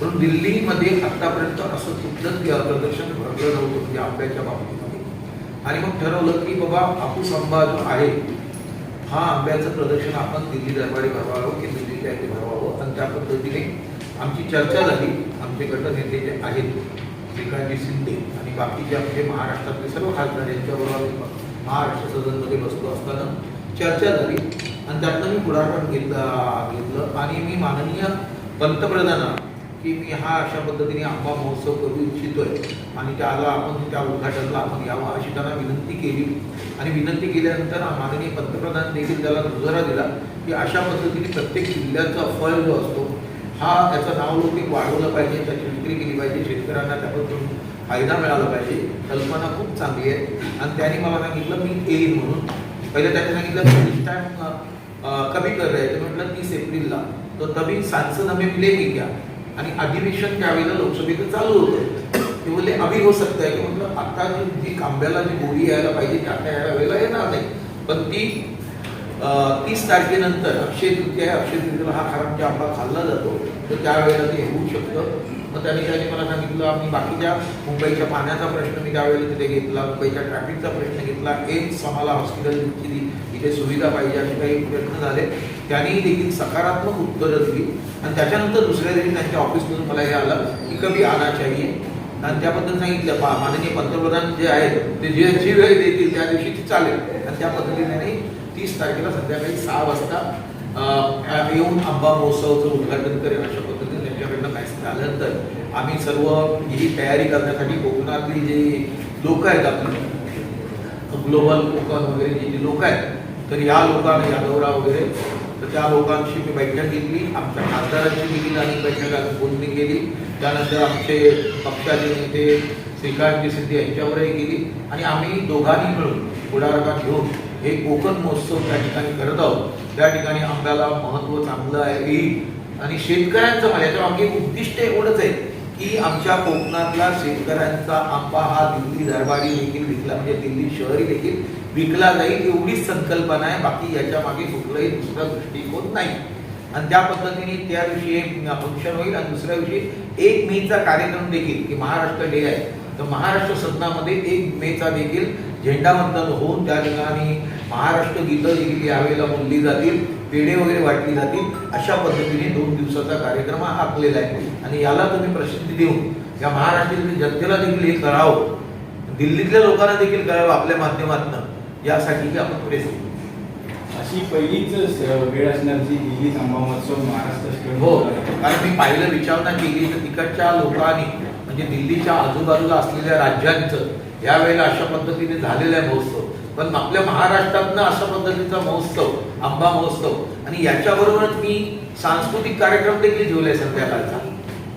म्हणून दिल्लीमध्ये आतापर्यंत असं कुठलंच प्र- प्रदर्शन भरलं नव्हतं म्हणजे आंब्याच्या बाबतीमध्ये. आणि मग ठरवलं की बाबा हापूस आंबा जो आहे हा आंब्याचं प्रदर्शन आपण दिल्ली दरबारी भरवावं की दिल्लीच्या इथे भरवावं. आणि त्या पद्धतीने आमची चर्चा झाली. आमचे नेते जे आहेत श्रीकांतजी शिंदे आणि बाकीचे आमचे महाराष्ट्रातले सर्व खासदार यांच्याबरोबर आम्ही महाराष्ट्र सदनमध्ये बसलो असताना चर्चा झाली. आणि त्यातनं मी पुढाकार घेतला घेतलं. आणि मी माननीय पंतप्रधानांना की मी हा अशा पद्धतीने आंबा महोत्सव करू इच्छितोय. आणि त्याला आपण त्या उद्घाटनाला आपण यावं अशी त्यांना विनंती केली. आणि विनंती केल्यानंतर माननीय पंतप्रधान देखील त्याला दुजोरा दिला की अशा पद्धतीने प्रत्येक जिल्ह्याचा फळ जो असतो हा त्याचं नावलौकिक वाढवलं पाहिजे त्याची विक्री केली पाहिजे शेतकऱ्यांना त्याबद्दल फायदा मिळाला पाहिजे. कल्पना खूप चांगली आहे. आणि त्याने मला सांगितलं मी येईन म्हणून. पहिले त्याने सांगितलं नेक्स्ट टाईम कमी कर रहे तर म्हटलं तीस एप्रिलला. तर तभी सांसद हमें मिलेगी क्या आणि अधिवेशन त्यावेळेला लोकसभेचं चालू होतं. ते म्हणले अभि हो सकता आहे की म्हटलं आता जी जी आंब्याला जी गोळी यायला पाहिजे ती आता या वेळेला येणार नाही. पण ती तीस तारखेनंतर अक्षय तृतीया आहे. अक्षय तृतीयेला हा खराबचा म्हणजे आंबा खाल्ला जातो. तर त्यावेळेला ते होऊ शकतं. मग त्याने त्याने मला सांगितलं आम्ही बाकीच्या मुंबईच्या पाण्याचा प्रश्न मी त्यावेळेला तिथे घेतला मुंबईच्या ट्रॅफिकचा प्रश्न घेतला. एम्स आम्हाला हॉस्पिटलची इथे सुविधा पाहिजे असे काही प्रश्न झाले. त्यांनी देखील सकारात्मक उत्तरं दिली. आणि त्याच्यानंतर दुसऱ्या दिवशी त्यांच्या ऑफिसमधून मला हे आलं की कभी आना चाहिए आणि त्याबद्दल सांगितलं पा- माननीय पंतप्रधान जे आहेत ते जे जी वेळ देतील त्या दिवशी ती चालेल. आणि त्या पद्धतीने त्यांनी तीस तारखेला संध्याकाळी सहा वाजता येऊन आंबा महोत्सवाचं उद्घाटन करेल अशा पद्धतीने त्यांच्याकडनं मॅसेज आल्यानंतर आम्ही सर्व ही तयारी करण्यासाठी कोकणातली जी लोक आहेत आपली ग्लोबल कोकण वगैरे जे लोक आहेत तर या लोकांना यादवराव वगैरे तर त्या लोकांशी मी बैठक घेतली. आमच्या खासदारांची देखील आम्ही बैठक बोलणी केली. त्यानंतर आमचे पक्षाचे नेते श्रीकांतजी सिद्धी यांच्यावरही गेली. आणि आम्ही दोघांनी मिळून पुढाकार घेऊन हे कोकण महोत्सव त्या ठिकाणी करत आहोत. त्या ठिकाणी आंब्याला महत्त्व चांगलं आहे येईल आणि शेतकऱ्यांचं मला याच्या आमचे उद्दिष्ट एवढंच आहे की आमच्या कोकणातला शेतकऱ्यांचा आंबा हा दिल्ली दरबारी देखील विकला. म्हणजे दिल्ली शहरी देखील विकला जाईल एवढीच संकल्पना आहे. बाकी याच्या मागे कुठलाही दुसरा दृष्टिकोन नाही. आणि त्या पद्धतीने त्या दिवशी एक फंक्शन होईल आणि दुसऱ्या दिवशी एक मेचा कार्यक्रम देखील की महाराष्ट्र डे आहे. तर महाराष्ट्र सदनामध्ये एक मेचा देखील झेंडावंदन होऊन त्या ठिकाणी महाराष्ट्र गीतं देखील यावेळेला बोलली जातील पेढे वगैरे वाटली जातील. अशा पद्धतीने दोन दिवसाचा कार्यक्रम हा आखलेला आहे. आणि याला तुम्ही प्रसिद्धी देऊन या महाराष्ट्रातील जनतेला देखील हे करावं. दिल्लीतल्या लोकांना देखील करावं आपल्या माध्यमातून. यासाठी आपण प्रयत्न करू. अशी पहिलीच वेळ असणार जी दिल्ली आंबा महोत्सव महाराष्ट्र हो कारण मी पाहिलं विचारणा केली तर तिकडच्या लोकांनी म्हणजे दिल्लीच्या आजूबाजूला असलेल्या राज्यांचं यावेळेला अशा पद्धतीने झालेला आहे महोत्सव. पण आपल्या महाराष्ट्रातनं अशा पद्धतीचा महोत्सव आंबा महोत्सव आणि याच्याबरोबरच मी सांस्कृतिक कार्यक्रम देखील ठेवले संध्याकाळचा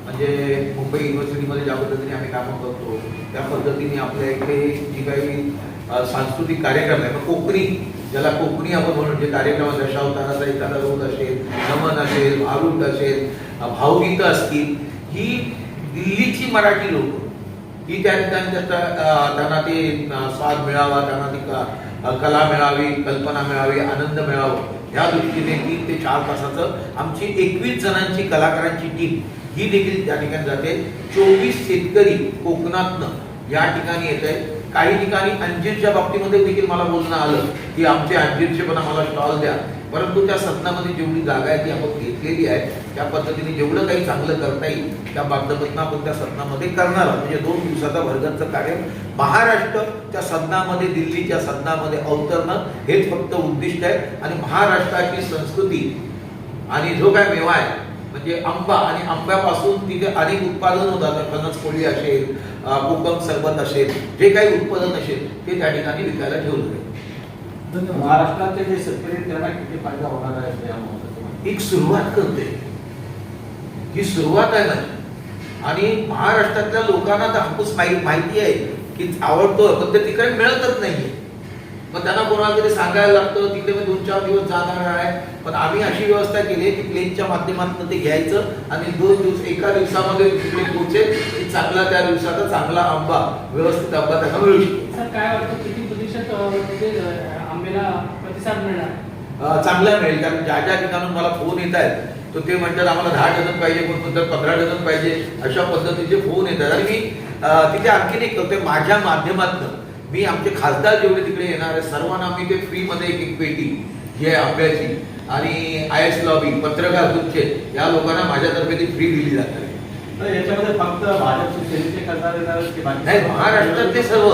म्हणजे मुंबई युनिव्हर्सिटीमध्ये ज्या पद्धतीने आम्ही कामं करतो त्या पद्धतीने आपल्या इकडे जी काही सांस्कृतिक कार्यक्रम आहे. पण कोकणी ज्याला कोकणी आपण म्हणून जे कार्यक्रम आहे, एखादा रोग असेल नमन असेल भारूट असेल भावगीतं असतील ही दिल्लीची मराठी लोक. ही त्या ठिकाणी त्याचा त्यांना ते स्वाद मिळावा त्यांना ती कला मिळावी कल्पना मिळावी आनंद मिळावा. या दृष्टीने तीन ते चार तासाचं आमची एकवीस जणांची कलाकारांची टीम ही देखील त्या ठिकाणी जाते. चोवीस शेतकरी कोकणातनं या ठिकाणी येत आहे काही ठिकाणी अंजीरच्या बाबतीमध्ये देखील मला बोलणं आलं की आमचे अंजीरचे पण आम्हाला स्टॉल द्या. परंतु त्या सदनामध्ये जेवढी जागा आहे ती आपण घेतलेली आहे त्या पद्धतीने जेवढं काही चांगलं करता येईल त्या माध्यमातून आपण त्या सदनामध्ये करणार आहोत. म्हणजे दोन दिवसाचा वर्गांचं कार्य महाराष्ट्र त्या सदनामध्ये दिल्लीच्या सदनामध्ये अवतरणं हेच फक्त उद्दिष्ट आहे. आणि महाराष्ट्राची संस्कृती आणि जो काय मेवा आहे म्हणजे आंबा आणि आंब्यापासून तिथे अनेक उत्पादन होतात फणस कोळी असेल कोकम सरबत असेल जे काही उत्पादन असेल ते त्या ठिकाणी विकायला ठेवलं जाईल महाराष्ट्रातले जे शेतकरी त्यांना किती फायदा होणार आहे? एक सुरुवात करते. ही सुरुवात आहे माझी आणि महाराष्ट्रातल्या लोकांना तर हापूस माहिती माहिती आहे की आवडतो पण ते तिकडे मिळतच नाहीये. मग त्यांना कोणाला तरी सांगायला लागतं तिकडे मी दोन चार दिवस जाणार आहे. पण आम्ही अशी व्यवस्था केली आहे की प्लेनच्या माध्यमातून ते घ्यायचं आणि दोन दिवस एका दिवसामध्ये तिकडे पोहोचेल. की चांगला त्या दिवसाचा चांगला आंबा व्यवस्थित आंबा त्यांना मिळू शकतो. सर काय वाटतं किती प्रतिशत म्हणजे आंब्याला प्रतिसाद मिळणार? चांगला मिळेल कारण ज्या ज्या ठिकाणून मला फोन येत आहेत तर ते म्हणतात आम्हाला दहा डझन पाहिजे कोण म्हणतात पंधरा डझन पाहिजे अशा पद्धतीचे फोन येतात. आणि मी तिथे आणखीन एक करतोय माझ्या माध्यमातून. मी आमचे खासदार जेवढे तिकडे येणार आहे सर्वांना मी ते फ्रीमध्ये एक एक पेटी आहे आंब्याची आणि आय एस लॉबी पत्रकार तुमचे या लोकांना माझ्यातर्फे ती फ्री दिली जाणार आहे याच्यामध्ये फक्त बाकी नाही महाराष्ट्रात ते सर्व.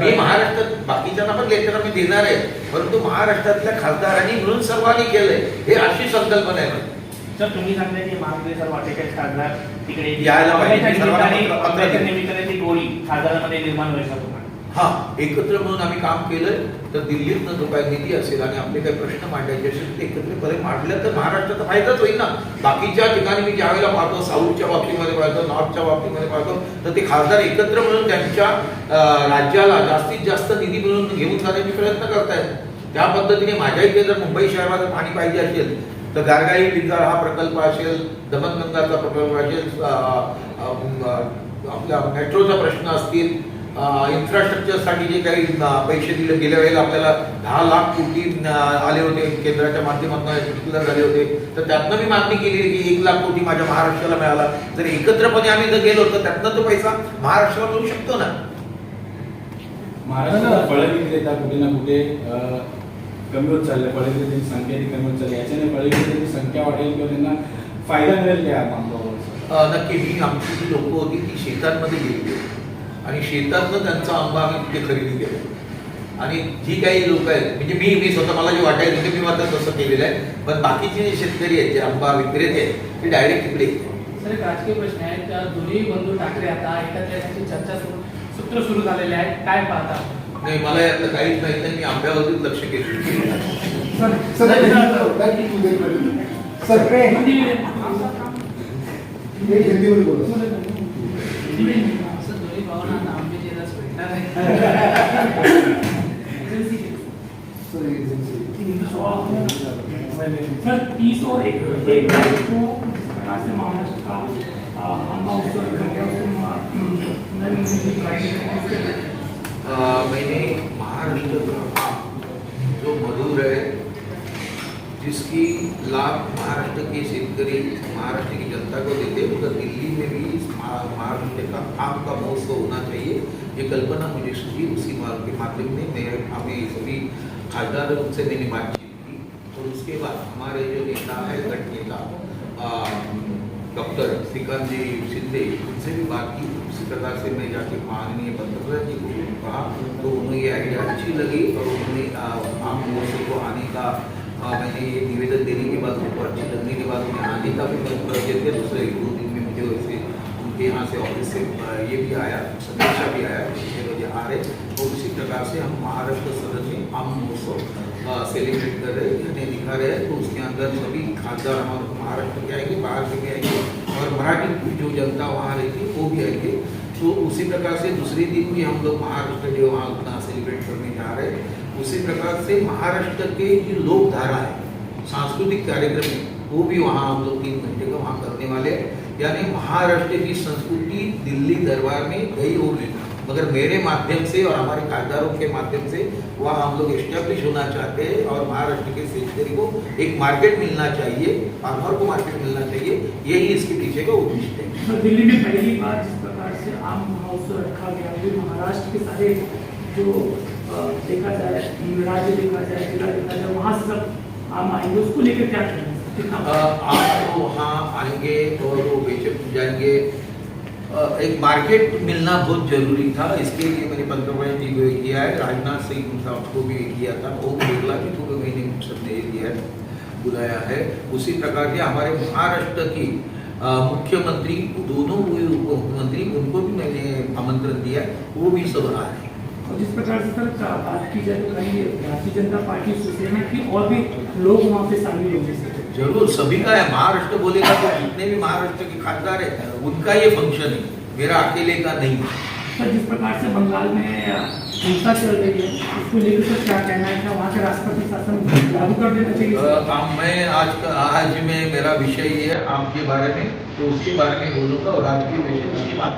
मी महाराष्ट्रात बाकीच्यांना पण लेखना मी देणार आहे. परंतु महाराष्ट्रातल्या खासदारांनी मिळून सर्वांनी केलंय. हे अशी संकल्पना आहे. सर तुम्ही सांगताय की महाराष्ट्र सर वाटेकर खासदार तिकडे यायला पाहिजे. गोळी खासदारांमध्ये निर्माण होईल हा एकत्र म्हणून आम्ही काम केलंय तर दिल्लीतनं जो काही निधी असेल आणि आपले काही प्रश्न मांडायचे असेल ते एकत्रपणे मांडलं तर महाराष्ट्राचा फायदाच होईल ना. बाकीच्या ठिकाणी मी ज्यावेळेला पाहतो साऊथच्या बाबतीमध्ये पाहतो नॉर्थच्या बाबतीमध्ये पाहतो तर ते खासदार एकत्र म्हणून त्यांच्या राज्याला जास्तीत जास्त निधी मिळून घेऊन जाण्याचे प्रयत्न करतायत. त्या पद्धतीने माझ्या इथे जर मुंबई शहरात पाणी पाहिजे असेल तर गारगाई पिंजाळ हा प्रकल्प असेल दमनगंगाचा प्रकल्प असेल आपल्या मेट्रोचा प्रश्न असतील इन्फ्रास्ट्रक्चरसाठी जे काही पैसे दिले गेल्या वेळेला आपल्याला दहा लाख कोटी आले होते. केंद्राच्या माध्यमातून डिक्लेअर झाले होते. तर त्यातनं मी मागणी केली की एक लाख कोटी माझ्या महाराष्ट्राला मिळाला. जर एकत्रपणे आम्ही जर गेलो तर त्यातनं तो पैसा महाराष्ट्राला मिळू शकतो ना? महाराष्ट्रात फळ विक्रेता कुठे ना कुठे कमी होत चालले. फळ विक्रेत्यांची संख्या ती कमी होत चालली. याच्याने फळ विक्रेत्यांची संख्या वाढेल किंवा त्यांना फायदा मिळेल या नक्की. मी आमची जी लोकं होती ती शेतांमध्ये गेली होती. आणि शेतातनं त्यांचा आंबा आम्ही तिथे खरेदी केला. आणि जी काही लोक आहेत म्हणजे मी मी स्वतः मला जे वाटायचं ते मी मात्र तसं केलेलं आहे. पण बाकीचे जे शेतकरी आहेत जे आंबा विक्रेते आहेत ते डायरेक्ट तिकडे येतात. सर राजकीय प्रश्न आहे. त्या दोन्ही बंधू ठाकरे आता एकत्र चर्चा सूत्र सुरू झालेले आहेत. काय पाहता? नाही मला यातलं काहीच नाही. तर मी आंब्यावरतीच लक्ष केलं. सर सर सर हिंदी हे हिंदीमध्ये बोला असं दोन्ही भावना आंब्याची रस भेटणार आहे एजन्सी केली. सर तीस और एक एक को से महाराष्ट्र का अ, मैंने महाराष्ट्र का जो मधुर है जिसकी लाभ महाराष्ट्र के शेतकरी, महाराष्ट्र की जनता को देते उधर दिल्ली में भी महाराष्ट्र का आम का महोत्सव होना चाहिए। ये कल्पना मुझे सूझी उसी मार्ग के माध्यम में मैं, हमें सभी खासदार से मैंने बातचीत की। और उसके बाद हमारे जो नेता है गठ नेता डॉक्टर श्रीकांत जी शिंदे, उनसे भी बात की। उसी प्रकार से मैं जाके माननीय पंतप्रधान जी को कहा। तो उन्हें ये आइडिया अच्छी लगी और उन्होंने आम महोत्सव को आने का मैंने ये निवेदन देने के बाद उनको अच्छी लगने के बाद उन्हें आने का भी दिए थे दूसरे एक दो दिन में मुझे वैसे उनके यहाँ से ऑफ़िस से ये भी आया संदेशा भी आया छः बजे आ रहे और उसी प्रकार से हम महाराष्ट्र सदन में आम महोत्सव सेलिब्रेट कर रहे हैं दिखा रहे हैं। तो उसके अंदर सभी खासदार हमारे महाराष्ट्र के आएँगे, बाहर के भी आएँगे, और मराठी जो जनता वहाँ रहती है, वो भी आएँगे। तो उसी प्रकार से दूसरे दिन भी हम लोग महाराष्ट्र डे वहाँ अपना सेलिब्रेट करने जा रहे हैं। उसी प्रकार से महाराष्ट्र के जो लोक धारा है, सांस्कृतिक कार्यक्रम है, वो भी वहाँ हम लोग तीन घंटे का वहाँ करने वाले हैं। यानी महाराष्ट्र की संस्कृति दिल्ली दरबार में गई होगी मगर मेरे माध्यम से और हमारे खासदारों के माध्यम से वहाँ हम लोग एस्टेब्लिश होना चाहते हैं और महाराष्ट्र के शेतकरी को एक मार्केट मिलना चाहिए फार्मर को मार्केट मिलना चाहिए, यही इसके पीछे का उद्देश्य है। दिल्ली में पहली बार जिस प्रकार से आम महोत्सव रखा गया महाराष्ट्र के सारे जो देखा जाए राज्य देखा जाए देखा जाए, वहाँ सब आम आएँगे, उसको लेकर क्या करेंगे आप तो वहाँ आएँगे और वो बेचक जाएँगे। एक मार्केट मिलना बहुत ज़रूरी था, इसके लिए मैंने पंतप्रधान जी को किया है। राजनाथ सिंह साहब को भी किया था ओम बिरला को भी मैंने सबने ये दिया है, बुलाया है। उसी प्रकार से हमारे महाराष्ट्र की मुख्यमंत्री, दोनों मुख्यमंत्री उनको भी मैंने आमंत्रण दिया, वो भी सब आ रहे हैं। और जिस प्रकार से सर बात की जाए तो कहीं भारतीय जनता पार्टी शिवसेना की और भी लोग वहाँ पे शामिल होंगे ज़रूर सभी का है। महाराष्ट्र बोलेगा तो जितने भी महाराष्ट्र के खासदार है उनका ये फ़ंक्शन है। मेरा अकेले का नहीं। सर जिस प्रकार से बंगाल में हिंसा चल रही है उसको लेकर सर क्या कहना है? क्या वहाँ का राष्ट्रपति शासन लागू कर देना चाहिए अब मैं आज का आज में मेरा विषय ये है आपके बारे में तो उसके बारे में बोलूँगा और आपके विषय में बात।